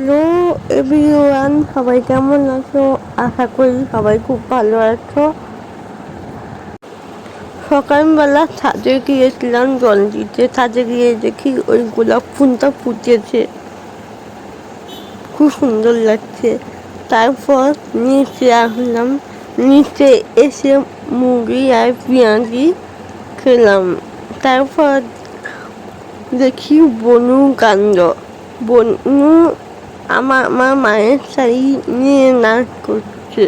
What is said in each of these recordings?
Hello everyone সবাই কেমন আছো? আশা করি সবাই খুব ভালো আছো। সকালবেলা ছাদে গিয়েছিলাম জল দিতে ছাদে গিয়ে দেখি ওই গোলাপ ফুলটা ফুটেছে। খুব সুন্দর লাগছে। তারপর নিচে আসলাম। নিচে এসে মুড়ি আর পেঁয়াজি খেলাম। তারপর দেখি বনু কাণ্ড বনু আমার আমার মায়ের শাড়ি নিয়ে নাচ করছে।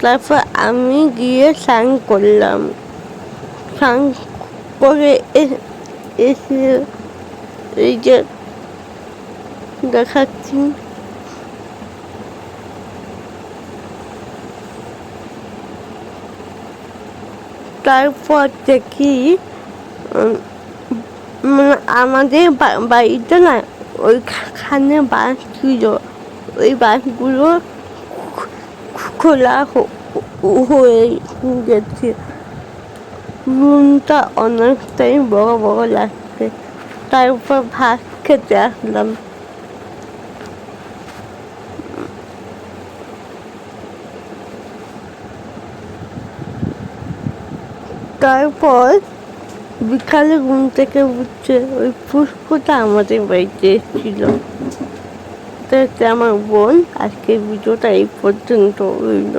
তারপর আমি গিয়ে স্নান করলাম। স্নান করে এসে এই যে দেখাচ্ছি। তারপর দেখি মানে আমাদের বাড়িতে না ওইখানে বাস ছিল। ওই বাসগুলো খো- খোলা হয়ে গেছে। রুমটা অনেকটাই বড় বড় লাগছে। তারপর ভাত খেতে আসলাম। তারপর বিকালে ঘুম থেকে উঠছে ওই পুষ্পটা আমাদের বাড়িতে এসেছিল। তো আমার বোন আজকে ভিডিওটা এই পর্যন্ত রইল।